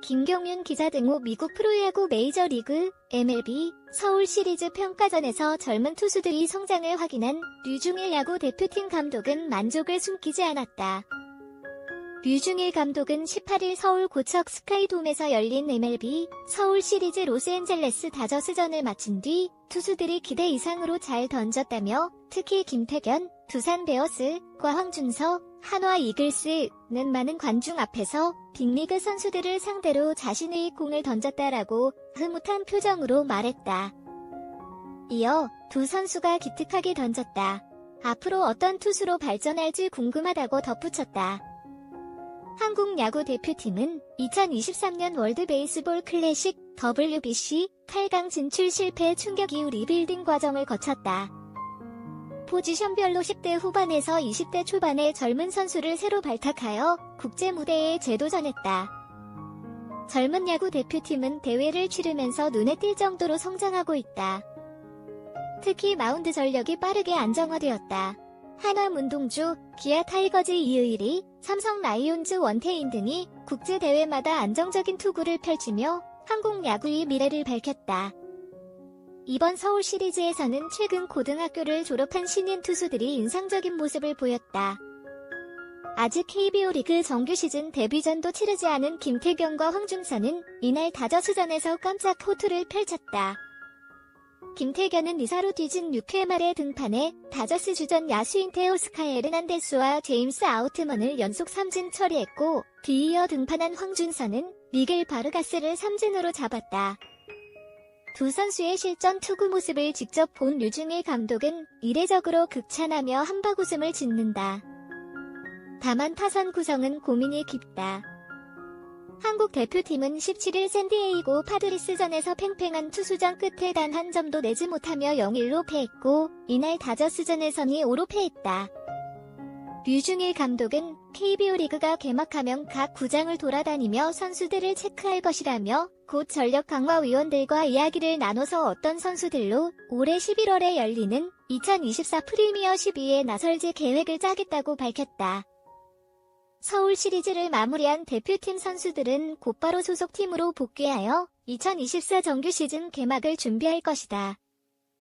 김경윤 기자 등호 미국 프로야구 메이저리그 MLB 서울 시리즈 평가전에서 젊은 투수들이 성장을 확인한 류중일 야구 대표팀 감독은 만족을 숨기지 않았다. 류중일 감독은 18일 서울 고척 스카이돔에서 열린 MLB 서울 시리즈 로스앤젤레스 다저스전을 마친 뒤 투수들이 기대 이상으로 잘 던졌다며 특히 김태견, 두산 베어스과 황준서, 한화 이글스는 많은 관중 앞에서 빅리그 선수들을 상대로 자신의 공을 던졌다라고 흐뭇한 표정으로 말했다. 이어 두 선수가 기특하게 던졌다. 앞으로 어떤 투수로 발전할지 궁금하다고 덧붙였다. 한국 야구 대표팀은 2023년 월드 베이스볼 클래식 WBC 8강 진출 실패 충격 이후 리빌딩 과정을 거쳤다. 포지션별로 10대 후반에서 20대 초반의 젊은 선수를 새로 발탁하여 국제 무대에 재도전했다. 젊은 야구 대표팀은 대회를 치르면서 눈에 띌 정도로 성장하고 있다. 특히 마운드 전력이 빠르게 안정화되었다. 운동주, 기아 타이거즈 이의리, 삼성 라이온즈 원태인 등이 국제대회마다 안정적인 투구를 펼치며 한국 야구의 미래를 밝혔다. 이번 서울 시리즈에서는 최근 고등학교를 졸업한 신인 투수들이 인상적인 모습을 보였다. 아직 KBO 리그 정규 시즌 데뷔전도 치르지 않은 김태경과 황준서는 이날 다저스전에서 깜짝 호투를 펼쳤다. 김태견은 이사로 뒤진 6회 말에 등판해 다저스 주전 야수인 테오스카 에 르난데스와 제임스 아우트먼을 연속 삼진 처리했고 뒤이어 등판한 황준서는 미겔 바르가스를 삼진으로 잡았다. 두 선수의 실전 투구 모습을 직접 본 류중일 감독은 이례적으로 극찬하며 한박 웃음을 짓는다. 다만 타선 구성은 고민이 깊다. 한국 대표팀은 17일 샌디에이고 파드리스전에서 팽팽한 투수전 끝에 단 한 점도 내지 못하며 0-1로 패했고 이날 다저스전에서는 5로 패했다. 류중일 감독은 KBO 리그가 개막하면 각 구장을 돌아다니며 선수들을 체크할 것이라며 곧 전력 강화 위원들과 이야기를 나눠서 어떤 선수들로 올해 11월에 열리는 2024 프리미어 12에 나설지 계획을 짜겠다고 밝혔다. 서울 시리즈를 마무리한 대표팀 선수들은 곧바로 소속팀으로 복귀하여 2024 정규 시즌 개막을 준비할 것이다.